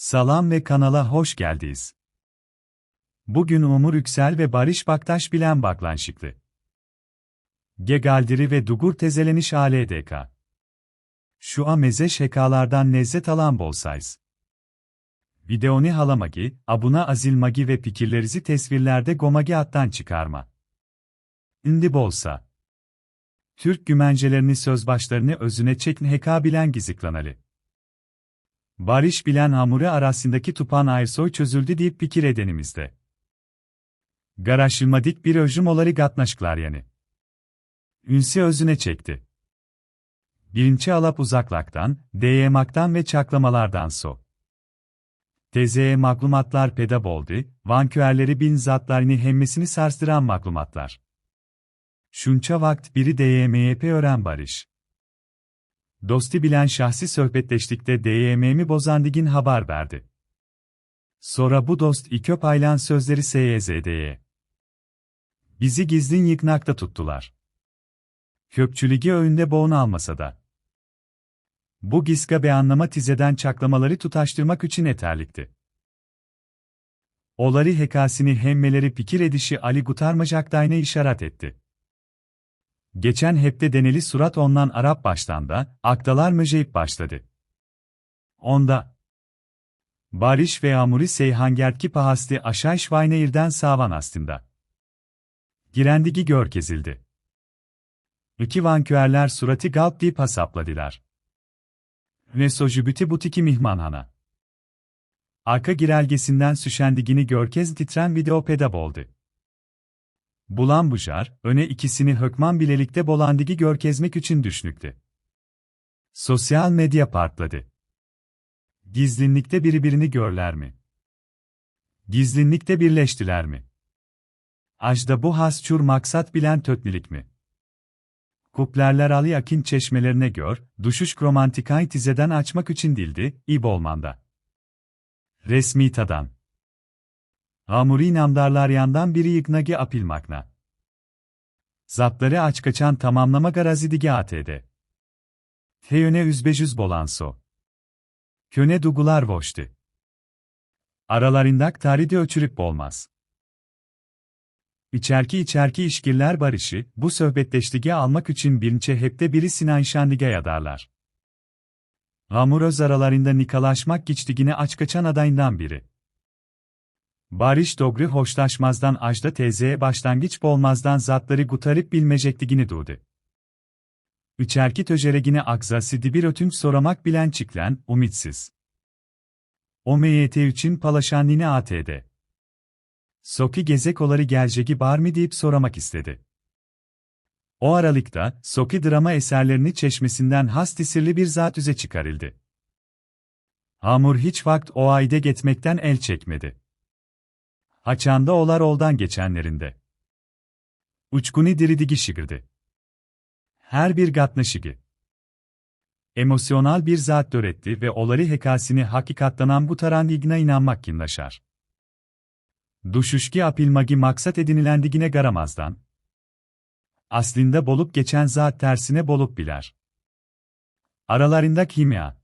Salam ve kanala hoş geldiniz. Bugün Umur Yüksel ve Barış Baktaş bilen baklanşıklı. Gegaldiri ve Dugur tezeleniş ALDK. Şu a meze şekalardan nezzet alan bolsayız. Videoni halamagi, abuna azilmagi ve fikirlerizi tesvirlerde gomagi attan çıkarma. İndi bolsa. Türk gümencelerini sözbaşlarını özüne çekin heka bilen giziklanalı. Barış bilen hamuru arasındaki tupan ayrsoy çözüldü deyip fikir edenimizde. Garaşılmadik bir öjüm oları gatnaşklar yani. Ünsi özüne çekti. Birinci alap uzaklaktan, DYM'aktan ve çaklamalardan so. Tezeye maklumatlar peda boldu, vanküerleri bin zatlarını hemmesini sarstıran maklumatlar. Şunça vakt biri DYMYP öğren barış. Dosti bilen şahsi sohbetleştikte DYM'mi bozandigin haber verdi. Sonra bu dost iki paylan sözleri SYZD'ye. Bizi gizlin yıknakta tuttular. Köpçüligi öğünde boğun almasa da. Bu giska beyanlama tizeden çaklamaları tutaştırmak için yeterlikti. Olari hekasini hemmeleri fikir edişi Ali Gutarmacaktayna işaret etti. Geçen hepte deneli surat ondan Arap baştan da, aktalar möceyip başladı. Onda. Barış ve Amuri Seyhangertki pahasti aşağı şvayneyirden savan astında. Girendigi gör kezildi. İki vanküerler suratı galp deyip hasapladılar. Ve sojübüti butiki mihmanhana. Arka girelgesinden süşendigini görkez titren video pedab oldu. Bulan bujar, öne ikisini hökman bilelikte bolandigi görkezmek için düşünüktü. Sosyal medya partladı. Gizlinlikte birbirini görler mi? Gizlinlikte birleştiler mi? Ajda bu has çur maksat bilen tötmilik mi? Kuplerler Ali Akin çeşmelerine gör, duşuş romantikay tizeden açmak için dildi, İbolman'da. Resmi tadan. Amuri namdarlar yandan biri yıknagi apilmakna. Zapları aç kaçan tamamlama garazidigi ATD. Teyöne üzbecüz bolanso. Köne dugular voştu. Aralarındak taridi öçürüp bolmaz. İçerki içerki işgirler barışı, bu söhbetleştige almak için birinçe hepte biri Sinan Şandige yadarlar. Hamuröz aralarında nikalaşmak geçtigine aç kaçan adayından biri. Barış Dogri hoşlaşmazdan Ajda teyzeye başlangıç bolmazdan zatları gutarip bilmecektigini doğdu. Üçerki töjeregine akza bir ötünç soramak bilen çiklen, umitsiz. O MYT için palaşanlini ATD. Soki gezek oları geleceki bar mı deyip soramak istedi. O aralıkta, Soki drama eserlerini çeşmesinden hastisirli bir zat üze çıkarıldı. Hamur hiç vakt o ayde getmekten el çekmedi. Haçanda olar oldan geçenlerinde. Uçkuni diridigi şigirdi. Her bir gatnaşigi. Emosyonal bir zat döretti ve oları hekasini hakikatlanan bu tarandigine inanmak kinlaşar. Duşuşki apilmagi maksat edinilendigine garamazdan. Aslında bolup geçen zat tersine bolup biler. Aralarında kimya.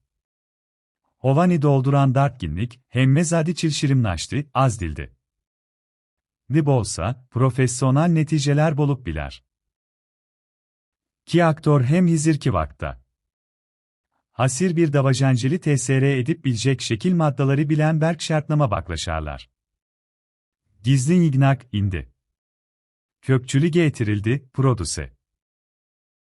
Hovani dolduran dartginlik, hemmezadi çilşirimnaştı, az dildi. Ne bolsa, profesyonel neticeler bolup biler. Ki aktör hem hizir ki vakta. Hasir bir davajanceli TSR edip bilecek şekil maddaları bilen berk şartlama baklaşarlar. Gizli ignak indi. Kökçülü getirildi, produse.